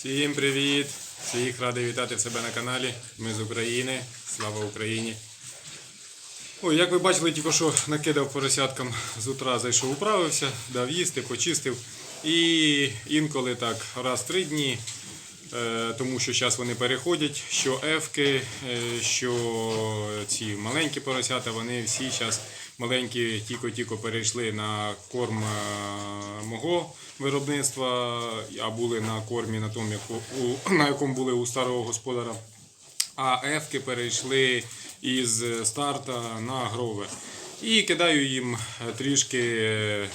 Всім привіт! Всіх радий вітати в себе на каналі. Ми з України. Слава Україні! Ой, як ви бачили, тільки що накидав поросяткам з утра, зайшов, управився, дав їсти, почистив. І інколи так, раз в три дні, е, тому що зараз вони переходять, що ефки, е, що ці маленькі поросята, вони всі зараз маленькі тільки-тільки перейшли на корм е, мого виробництва, а були на кормі на тому, на якому були у старого господара. А ефки перейшли із старта на грове. І кидаю їм е, трішки е,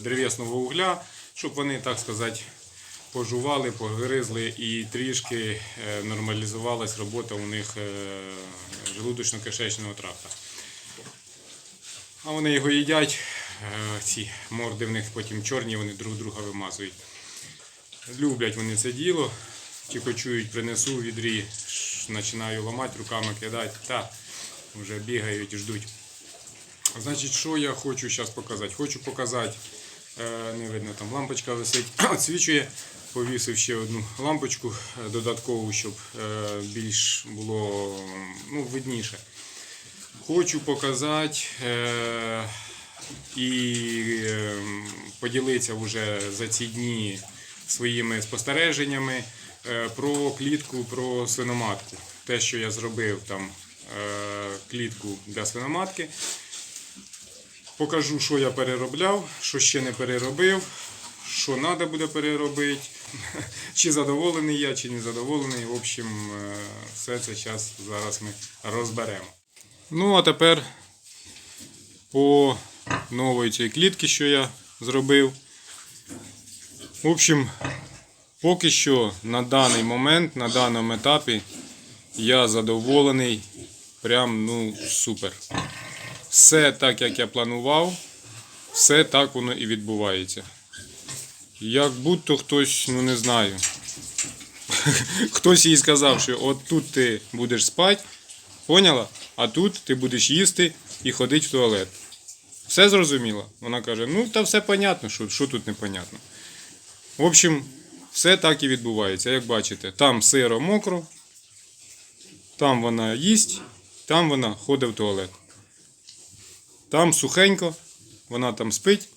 древесного угля, щоб вони, так сказати, пожували, погризли і трішки нормалізувалась робота у них е, желудочно-кишечного тракта. А вони його їдять, е, ці морди в них потім чорні, вони друг друга вимазують. Люблять вони це діло. Тільки чують, принесу в відрі, починаю ламати, руками кидати. Та вже бігають ждуть. Значить, що я хочу зараз показати? Хочу показати, е, не видно, там лампочка висить, відсвічує. Повісив ще одну лампочку е, додаткову, щоб більш було ну, видніше. Хочу показати е, і е, поділитися вже за ці дні своїми спостереженнями е, про клітку, про свиноматку. Те, що я зробив там клітку для свиноматки. Покажу, що я переробляв, що ще не переробив, що треба буде переробити, чи задоволений я, чи не задоволений. В общем, все це зараз ми розберемо. Ну, а тепер по нової цій клітки, що я зробив. В общем, поки що на даний момент, на даному етапі, я задоволений. Прям ну супер. Все так, як я планував, все так воно і відбувається. Як будто хтось, ну не знаю. Хтось їй сказав, що от тут ти будеш спати, поняла? А тут ти будеш їсти і ходити в туалет. Все зрозуміло? Вона каже: ну та все понятно, що, що тут непонятно. В общем, все так і відбувається. Як бачите, там сиро мокро, там вона їсть, там вона ходить в туалет. Там сухенько, вона там спить.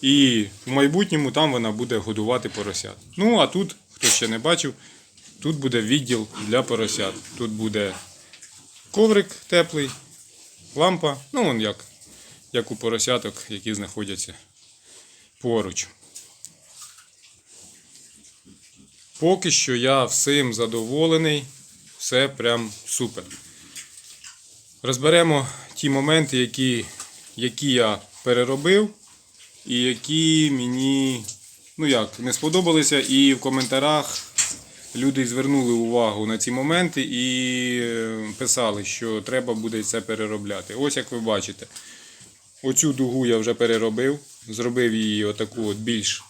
І в майбутньому там вона буде годувати поросят. Ну, а тут, хто ще не бачив, тут буде відділ для поросят. Тут буде коврик теплий, лампа, ну вон як, як у поросяток, які знаходяться поруч. Поки що я всім задоволений, все прям супер. Розберемо ті моменти, які, які я переробив, і які мені ну як, не сподобалися. І в коментарях люди звернули увагу на ці моменти і е, писали, що треба буде це переробляти. Ось як ви бачите, оцю дугу я вже переробив, зробив її отаку от більш,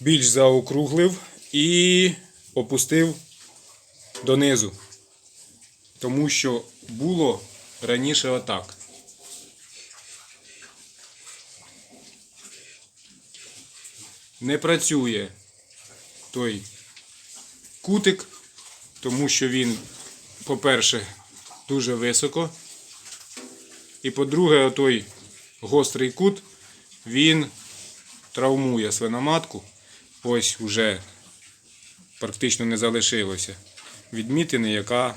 більш заокруглив і опустив донизу. Тому що було раніше отак. Не працює той кутик, тому що він, по-перше, дуже високо. І по-друге, той гострий кут, він травмує свиноматку. Ось уже практично не залишилося відмітини, яка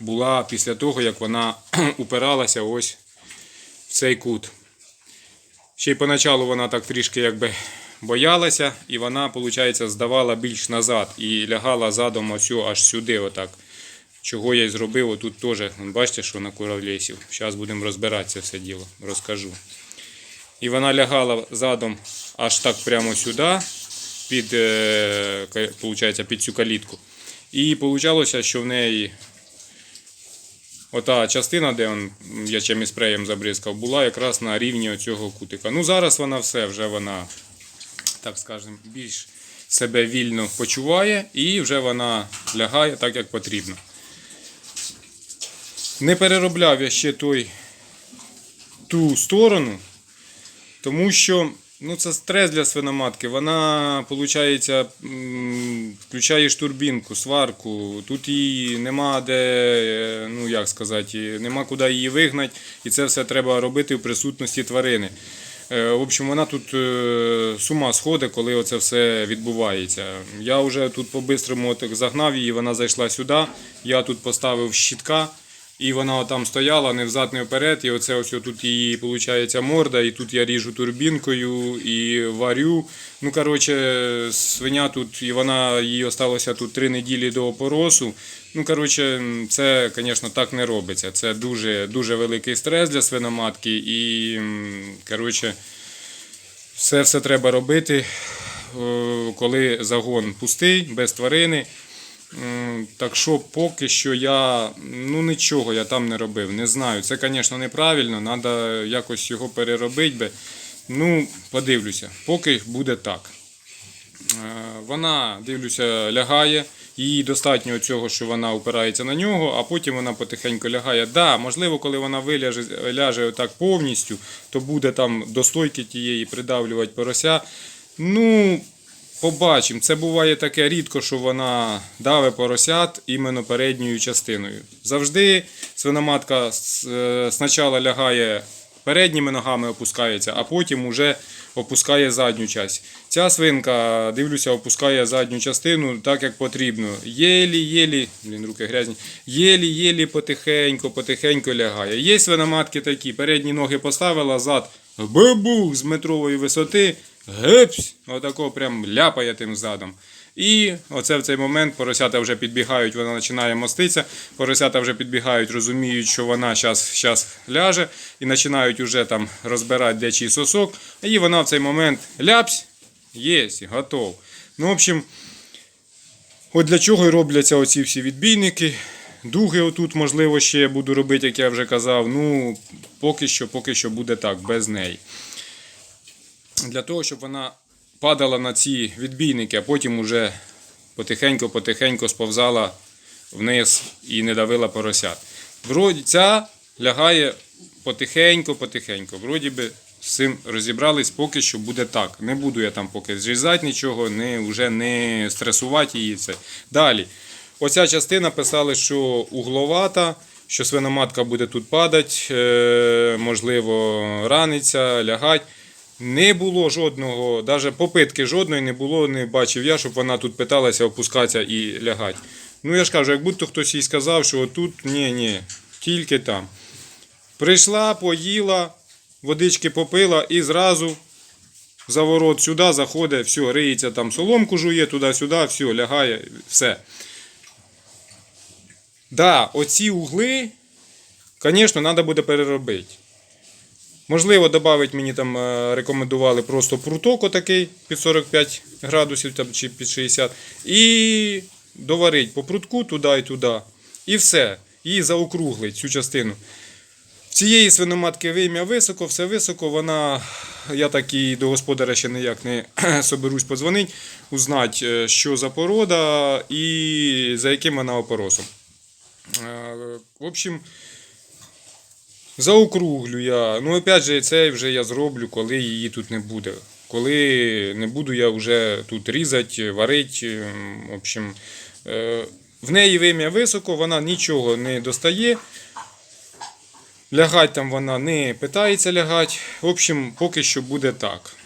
була після того, як вона упиралася ось в цей кут. Ще й поначалу вона так трішки якби боялася, і вона, виходить, здавала більш назад і лягала задом ось аж сюди. отак. Чого я й зробив, отут теж, бачите, що на куравлєсів. Зараз будемо розбирати це все діло, розкажу. І вона лягала задом аж так прямо сюди, під, е, ка- получається, під цю калітку. І вийшло, що в неї ота частина, де он, я чимось спреєм забризкав, була якраз на рівні оцього кутика. Ну зараз вона все, вже вона, так скажемо, більш себе вільно почуває і вже вона лягає так, як потрібно. Не переробляв я ще той, ту сторону, тому що Ну, це стрес для свиноматки. Вона, виходить, включаєш турбінку, сварку. Тут її нема де, е, ну як сказати, нема куди її вигнати. І це все треба робити в присутності тварини. Е, В общем, вона тут е, з ума сходить, коли оце все відбувається. Я вже тут по-бистрому так загнав її, вона зайшла сюди. Я тут поставив щитка. І вона там стояла не взад, не вперед, і оце ось тут її виходить морда, і тут я ріжу турбінкою і варю. Ну, коротше, свиня тут, і вона їй осталося тут три неділі до опоросу. Ну, коротше, це, звісно, так не робиться. Це дуже, дуже великий стрес для свиноматки. І, коротше, все все треба робити, е, коли загон пустий, без тварини. Так що поки що я ну нічого я там не робив. Не знаю. Це, звісно, неправильно, треба якось його переробити. Би. Ну, подивлюся, поки буде так. Е, Вона, дивлюся, лягає. Їй достатньо цього, що вона опирається на нього, а потім вона потихеньку лягає. Да, можливо, коли вона виляже ляже отак повністю, то буде там до стойки тієї придавлювати порося. Ну, побачимо. Це буває таке рідко, що вона даве поросят іменно передньою частиною. Завжди свиноматка е, спочатку лягає передніми ногами опускається, а потім уже опускає задню часть. Ця свинка, дивлюся, опускає задню частину так, як потрібно. Єлі-єлі, блін, руки грязні, єлі-єлі потихеньку, потихеньку лягає. Є свиноматки такі, передні ноги поставила, зад бабух з метрової висоти, гепсь, отако прям ляпає тим задом. І оце в цей момент поросята вже підбігають, вона починає моститися. Поросята вже підбігають, розуміють, що вона зараз ляже, і починають вже там розбирати де сосок. І вона в цей момент ляпсь, єсть, готов. Ну, в общем, от для чого і робляться оці всі відбійники. Дуги отут, можливо, ще буду робити, як я вже казав. Ну, поки що, поки що буде так, без неї. Для того, щоб вона падала на ці відбійники, а потім уже потихеньку-потихеньку сповзала вниз і не давила поросят. Вроді ця лягає потихеньку-потихеньку. Вроді би з цим розібрались, поки що буде так. Не буду я там поки зрізати нічого, не, вже не стресувати її. Це. Далі. Оця частина писали, що угловата, що свиноматка буде тут падати, е, можливо, раниться, лягать. Не було жодного, навіть попитки жодної не було, не бачив я, щоб вона тут питалася опускатися і лягати. Ну я ж кажу, як будто хтось їй сказав, що тут ні, ні, тільки там. Прийшла, поїла, водички попила і зразу за ворот сюди заходить, все, риється там соломку жує, туди-сюди, все, лягає, все. Да, оці угли, звісно, треба буде переробити. Можливо, додати мені там е, рекомендували просто пруток отакий під 45 градусів там, чи під 60. І доварити по прутку туди і туди. І все. І заокруглить цю частину. Цієї свиноматки вим'я високо, все високо. Вона, я так і до господаря ще ніяк не соберусь подзвонити, узнати, е, що за порода і за яким вона опоросом. Е, В общем, заокруглю я. Ну, опять же, це вже я зроблю, коли її тут не буде. Коли не буду я вже тут різати, варити. В общем, е, в неї вим'я високо, вона нічого не достає. Лягать там вона не питається лягати. В общем, поки що буде так.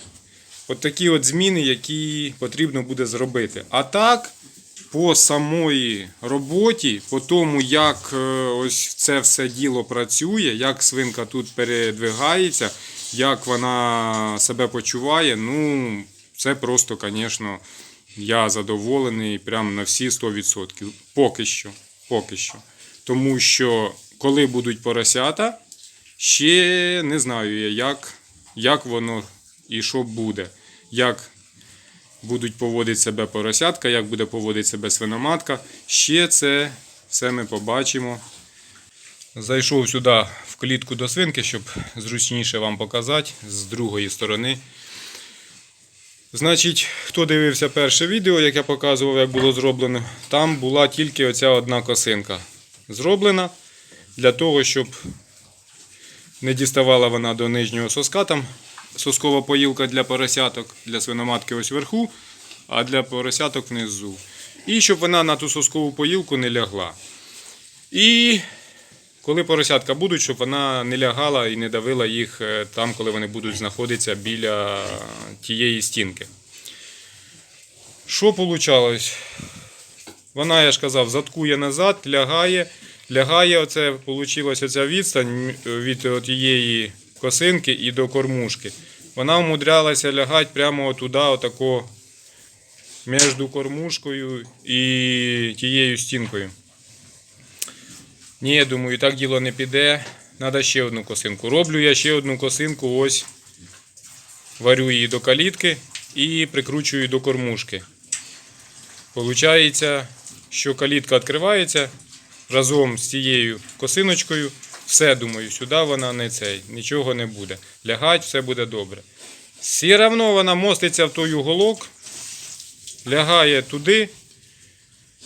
От такі от зміни, які потрібно буде зробити. А так, по самої роботі, по тому, як е, ось це все діло працює, як свинка тут передвигається, як вона себе почуває, ну, це просто, звісно, я задоволений прямо на всі 100%. Поки що. Поки що. Тому що, коли будуть поросята, ще не знаю я, як, як воно і що буде. Як будуть поводити себе поросятка, як буде поводити себе свиноматка. Ще це все ми побачимо. Зайшов сюди в клітку до свинки, щоб зручніше вам показати з другої сторони. Значить, хто дивився перше відео, як я показував, як було зроблено, там була тільки оця одна косинка зроблена для того, щоб не діставала вона до нижнього соска там соскова поїлка для поросяток, для свиноматки ось вверху, а для поросяток внизу. І щоб вона на ту соскову поїлку не лягла. І коли поросятка будуть, щоб вона не лягала і не давила їх е, там, коли вони будуть знаходитися біля тієї стінки. Що вийшло? Вона, я ж казав, заткує назад, лягає. Лягає, оце, вийшла ця відстань від тієї косинки і до кормушки. Вона умудрялася лягати прямо туди, отако, між кормушкою і тією стінкою. Ні, я думаю, так діло не піде. Треба ще одну косинку. Роблю я ще одну косинку, ось варю її до калітки і прикручую до кормушки. Получається, що калітка відкривається разом з цією косиночкою. Все, думаю, сюди вона не цей, нічого не буде. Лягать, все буде добре. Все одно вона моститься в той уголок, лягає туди.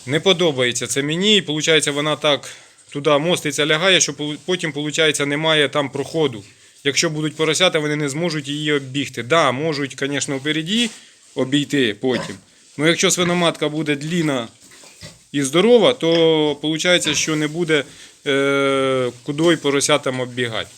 Не подобається це мені, і виходить, вона так туди моститься, лягає, що потім, виходить, немає там проходу. Якщо будуть поросята, вони не зможуть її оббігти. Да, можуть, звісно, впереді обійти потім. Ну якщо свиноматка буде длінна і здорова, то виходить, що не буде кудою поросятам оббігати.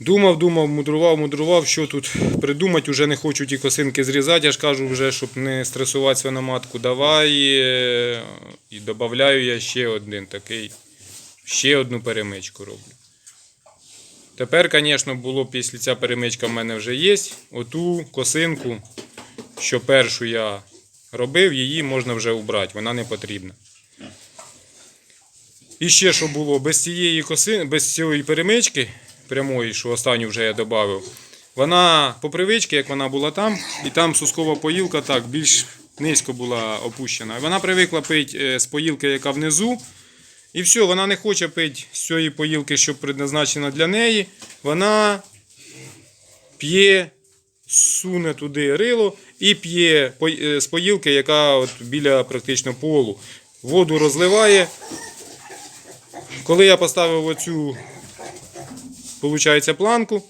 Думав, думав, мудрував, мудрував, що тут придумати, вже не хочу ті косинки зрізати, я ж кажу, вже, щоб не стресувати свиноматку, давай е, і додаю я ще один такий, ще одну перемичку роблю. Тепер, звісно, було якщо ця перемичка в мене вже є, оту косинку, що першу я робив, її можна вже убрати, вона не потрібна. І ще що було, без цієї коси, без цієї перемички прямої, що останню вже я додав, вона по привичці, як вона була там, і там сускова поїлка так більш низько була опущена. Вона привикла пити е, з поїлки, яка внизу. І все, вона не хоче пити з цієї поїлки, що предназначена для неї. Вона п'є, суне туди рило і п'є е, з поїлки, яка от біля практично полу. Воду розливає. Коли я поставив оцю, виходить, планку,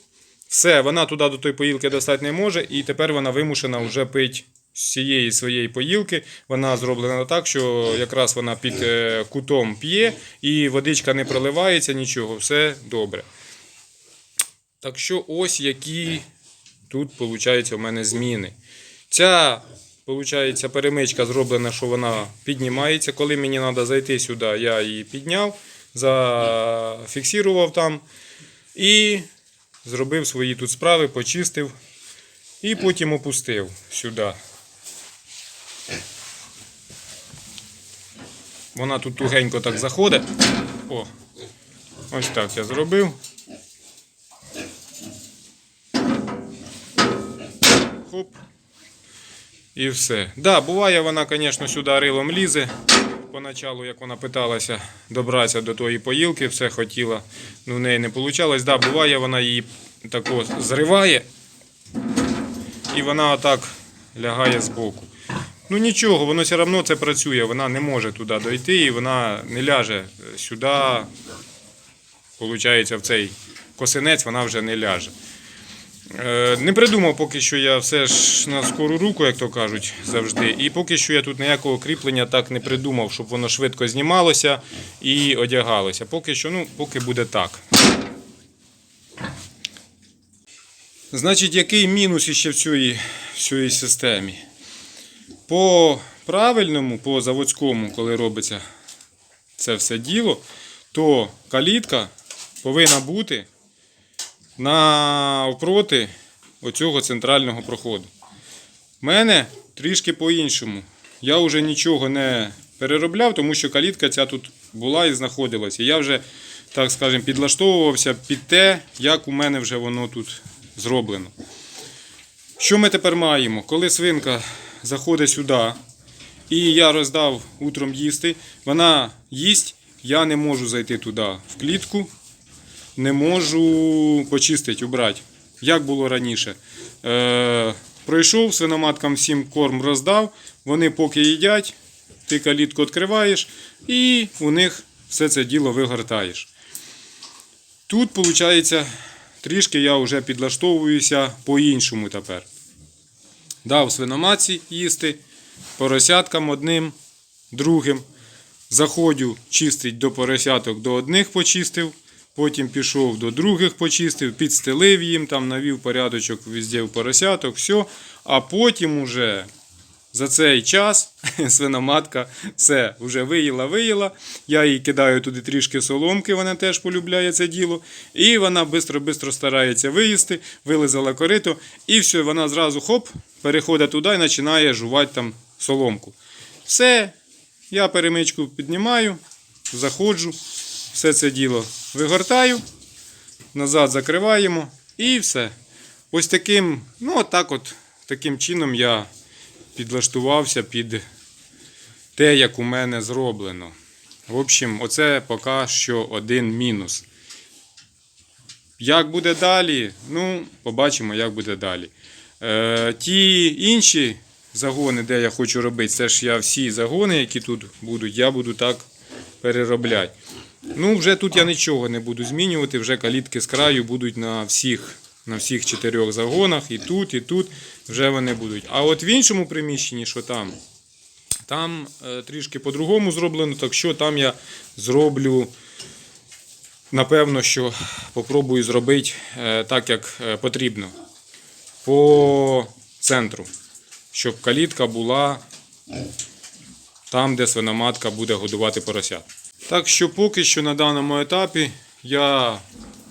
все, вона туди до тої поїлки достати не може, і тепер вона вимушена вже пити з цієї своєї поїлки. Вона зроблена так, що якраз вона під е, кутом п'є, і водичка не проливається, нічого, все добре. Так що ось які тут, виходить, у мене зміни. Ця, виходить, перемичка зроблена, що вона піднімається. Коли мені треба зайти сюди, я її підняв, зафіксував там і зробив свої тут справи, почистив і потім опустив сюди. Вона тут тугенько так заходить. О, ось так я зробив. Хоп. І все. Да, буває, вона, звісно, сюди рилом лізе. Поначалу, як вона питалася добратися до тої поїлки, все хотіла, ну в неї не вийшло. Да, буває, вона її тако зриває, і вона отак лягає збоку. Ну нічого, воно все одно це працює, вона не може туди дойти, і вона не ляже сюди, виходить, в цей косинець вона вже не ляже. Е, Не придумав поки що я все ж на скору руку, як то кажуть, завжди. І поки що я тут ніякого кріплення так не придумав, щоб воно швидко знімалося і одягалося. Поки що, ну, поки буде так. Значить, який мінус іще в цій, в цій системі? По правильному, по заводському, коли робиться це все діло, то калітка повинна бути навпроти оцього центрального проходу. У мене трішки по-іншому. Я вже нічого не переробляв, тому що калітка ця тут була і знаходилася. Я вже, так скажемо, підлаштовувався під те, як у мене вже воно тут зроблено. Що ми тепер маємо? Коли свинка заходить сюди, і я роздав утром їсти, вона їсть, я не можу зайти туди в клітку, не можу почистити, убрати. Як було раніше. Е, пройшов, свиноматкам всім корм роздав, вони поки їдять, ти калітку відкриваєш і у них все це діло вигортаєш. Тут, виходить, трішки я вже підлаштовуюся по-іншому тепер. Дав свиноматці їсти, поросяткам одним, другим. Заходжу чистить до поросяток, до одних почистив, потім пішов до других почистив, підстелив їм, там навів порядочок везде в поросяток, все. А потім уже за цей час свиноматка все вже виїла, виїла. Я їй кидаю туди трішки соломки, вона теж полюбляє це діло. І вона швидко-швидко старається виїсти, вилизала корито, і все, вона зразу хоп, переходить туди і починає жувати там соломку. Все, я перемичку піднімаю, заходжу, все це діло вигортаю, назад закриваємо і все. Ось таким, ну отак от, таким чином я підлаштувався під те, як у мене зроблено. В общем, оце поки що один мінус. Як буде далі? Ну, побачимо, як буде далі. Е, ті інші загони, де я хочу робити, це ж я всі загони, які тут будуть, я буду так переробляти. Ну, вже тут я нічого не буду змінювати, вже калітки з краю будуть на всіх, на всіх чотирьох загонах, і тут, і тут вже вони будуть. А от в іншому приміщенні, що там, там е, трішки по-другому зроблено, так що там я зроблю, напевно, що попробую зробити е, так, як е, потрібно. По центру, щоб калітка була там, де свиноматка буде годувати поросят. Так що поки що на даному етапі я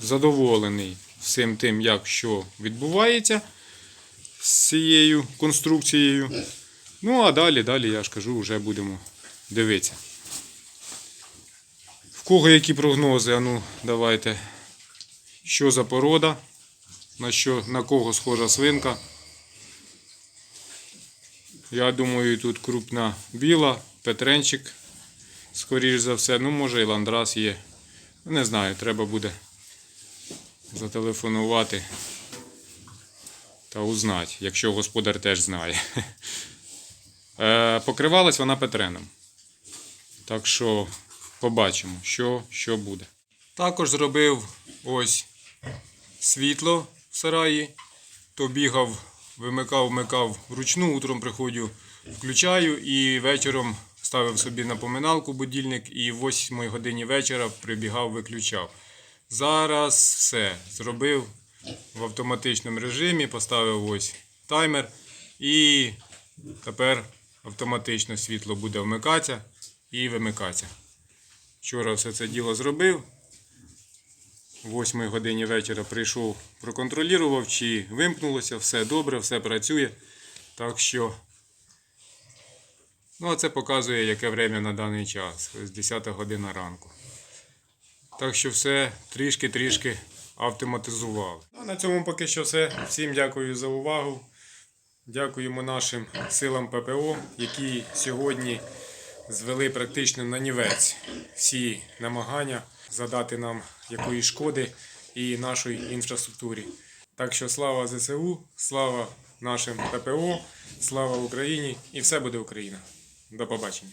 задоволений всім тим, як що відбувається з цією конструкцією. Ну, а далі, далі, я ж кажу, вже будемо дивитися. В кого які прогнози? А ну, давайте. Що за порода? На, що, на кого схожа свинка? Я думаю, тут крупна біла, петренчик, скоріш за все. Ну, може і ландрас є. Не знаю, треба буде зателефонувати та узнати, якщо господар теж знає. Е, Покривалась вона петреном. Так що побачимо, що, що буде. Також зробив ось світло в сараї. То бігав, вимикав, вмикав вручну, утром приходжу, включаю і вечором ставив собі напоминалку будильник і в 8 годині вечора прибігав, виключав. Зараз все зробив в автоматичному режимі, поставив ось таймер і тепер автоматично світло буде вмикатися і вимикатися. Вчора все це діло зробив. В 8 годині вечора прийшов, проконтролював, чи вимкнулося, все добре, все працює. Так що, ну, а це показує, яке время на даний час. Ось 10 година ранку. Так що все трішки-трішки автоматизували. Ну, на цьому поки що все. Всім дякую за увагу. Дякуємо нашим силам ППО, які сьогодні звели практично на нівець всі намагання задати нам якоїсь шкоди і нашій інфраструктурі. Так що слава ЗСУ, слава нашим ППО, слава Україні і все буде Україна. До побачення.